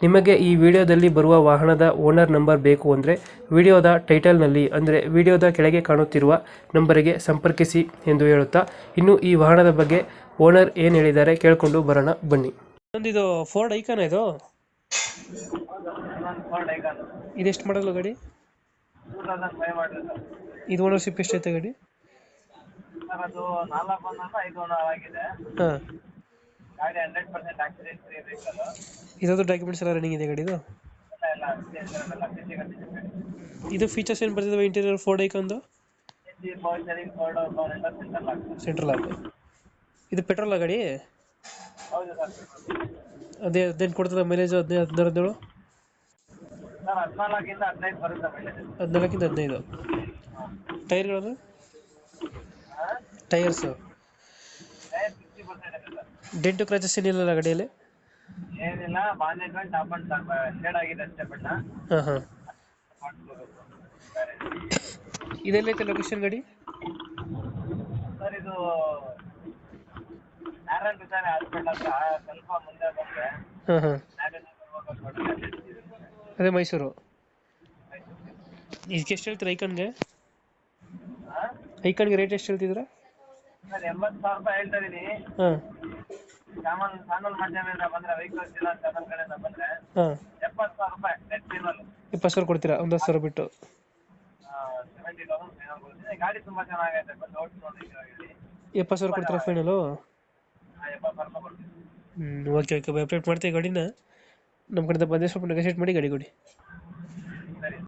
ನಿಮಗೆ ಈ ವಿಡಿಯೋದಲ್ಲಿ ಬರುವ ವಾಹನದ ಓನರ್ ನಂಬರ್ ಬೇಕು ಅಂದರೆ ವಿಡಿಯೋದ ಟೈಟಲ್ನಲ್ಲಿ ಅಂದರೆ ವಿಡಿಯೋದ ಕೆಳಗೆ ಕಾಣುತ್ತಿರುವ ನಂಬರಿಗೆ ಸಂಪರ್ಕಿಸಿ ಎಂದು ಹೇಳುತ್ತಾ ಇನ್ನು ಈ ವಾಹನದ ಬಗ್ಗೆ ಓನರ್ ಏನು ಹೇಳಿದ್ದಾರೆ ಕೇಳಿಕೊಂಡು ಬರೋಣ ಬನ್ನಿ. ಇದು ಫೋರ್ಡ್ ಐಕಾನ ಇದು? ಇದೆಷ್ಟು ಮಾಡಲು ಗಾಡಿ? ಇದು ಓನರ್ಶಿಪ್ ಎಷ್ಟೈತೆ ಗಾಡಿ? ಹಾಂ. ಗಾಡಿ hundred percent accident free vehicle ಇದೊಂದು ಡಾಕ್ಯುಮೆಂಟ್ಸ್ ಎಲ್ಲ ರನ್ನಿಂಗ್ ಇದೆ ಗಾಡಿದು? ಎಲ್ಲ ಎಲ್ಲ ಕಂಡೀಷನ್ ಇದು ಫೀಚರ್ಸ್ ಏನು ಬರ್ತಿದ್ದಾವೆ ಇಂಟೀರಿಯರ್ ಫೋರ್ಡ್ ಫೋರ್ಡ್ ಪವರ್ ಎಲ್ಲ ಸೆಂಟರ್ ಲಾಕ್ ಸೆಂಟ್ರಲ್ ಆಗಿ ಇದು ಪೆಟ್ರೋಲ್ ಗಾಡಿ? ಹೌದು ಸರ್. ಅದೇ ಹದಿನೆಂಟು ಕೊಡ್ತದೆ ಮೈಲೇಜ್ ಹದಿನೈದು ಹದಿನಾರು ಹದಿನೇಳು ಸರ್ ಹದಿನಾಲ್ಕಿಂದ ಹದಿನೈದು ಬರುತ್ತೆ ಮೈಲೇಜ್ ಹದಿನೈದು. ಟೈರ್ಗಳನ್ನು ಟೈರ್ಸು ಟೈರ್ ಫಿಫ್ಟಿ ಪರ್ಸೆಂಟ್ ಇದೆ ಸರ್ ಡೆಂಟು ಕ್ರಚಸ್ ಏನಿಲ್ಲ ಗಾಡಿಯಲ್ಲಿ? ಏನಿಲ್ಲ ಬಾನೆಟ್ ಮೇಲೆ ಟಾಪ್ ಅಂಡ್ ಶೇಡ್ ಆಗಿದೆ ಅಷ್ಟೇ ಬಣ್ಣ. ಹಾಂ ಹಾಂ. ಮಾಡ್ಸ್ಕೋಬೇಕು ಬೇರೆ ಇದೆಲ್ಲೈತೆ ಲೊಕೇಶನ್ ಗಾಡಿ? ಸರ್ ಇದು ನಾರಾಯಣ್ ಬಿದ್ದಾನೆ ಹಾಸ್ಪಿಟಲ್ ಹತ್ರ ಸ್ವಲ್ಪ ಮುಂದೆ ಬಂದ್ರೆ ಹಾಂ ಹಾಂ. ನಾರಾಯಣ ಅದೇ ಮೈಸೂರು? ಇದಕ್ಕೆ ಎಷ್ಟು ಹೇಳ್ತೀರಾ ಐಕನ್ಗೆ? ಐಕನ್ಗೆ ರೇಟ್ ಎಷ್ಟು ಹೇಳ್ತಿದ್ದೀರಾ? ಸರ್ ಎಂಬತ್ತು ಸಾವಿರ ರೂಪಾಯಿ ಹೇಳ್ತಾ ಇದೀನಿ. ಹಾಂ. ಸಾಮಾನ್ ಸಾಮಾನ್ ಮಾಧ್ಯಮದಿಂದ ಬಂದ್ರೆ ವೆಹಿಕಲ್ಸ್ ಇಲ್ಲ ಚಾನಲ್ ಕಡೆಯಿಂದ ಬಂದ್ರೆ ಹಾಂ. ಎಪ್ಪತ್ತು ಸಾವಿರ ರೂಪಾಯಿ ನೆಟ್ ಇಪ್ಪತ್ತು ಸಾವಿರ ಕೊಡ್ತೀರಾ? ಒಂದು ಹತ್ತು ಸಾವಿರ ಬಿಟ್ಟು. ಸೆವೆಂಟಿ ತೌಸಂಡ್ ಫೈನಲ್ ಕೊಡ್ತೀನಿ. ಗಾಡಿ ತುಂಬಾ ಚೆನ್ನಾಗೈತೆ ಬಂದು ಓಡಿಸಿ ನೋಡಿ ಹೇಳಿ ಎಪ್ಪತ್ತು ಸಾವಿರ ಕೊಡ್ತೀರಾ ಫೈನಲು ಎಪ್ಪತ್ತು ಸಾವಿರ ರೂಪಾಯಿ ಕೊಡ್ತೀನಿ. ಹ್ಞೂ ಓಕೆ ಓಕೆ ಅಪ್ಡೇಟ್ ಮಾಡ್ತೀವಿ ಗಾಡಿನ. ನಮ್ಮ ಕಡೆ ಬಂದರೆ ಸ್ವಲ್ಪ ನೆಗೋಷಿಯೇಟ್ ಮಾಡಿ ಗಾಡಿ ಕೊಡಿ.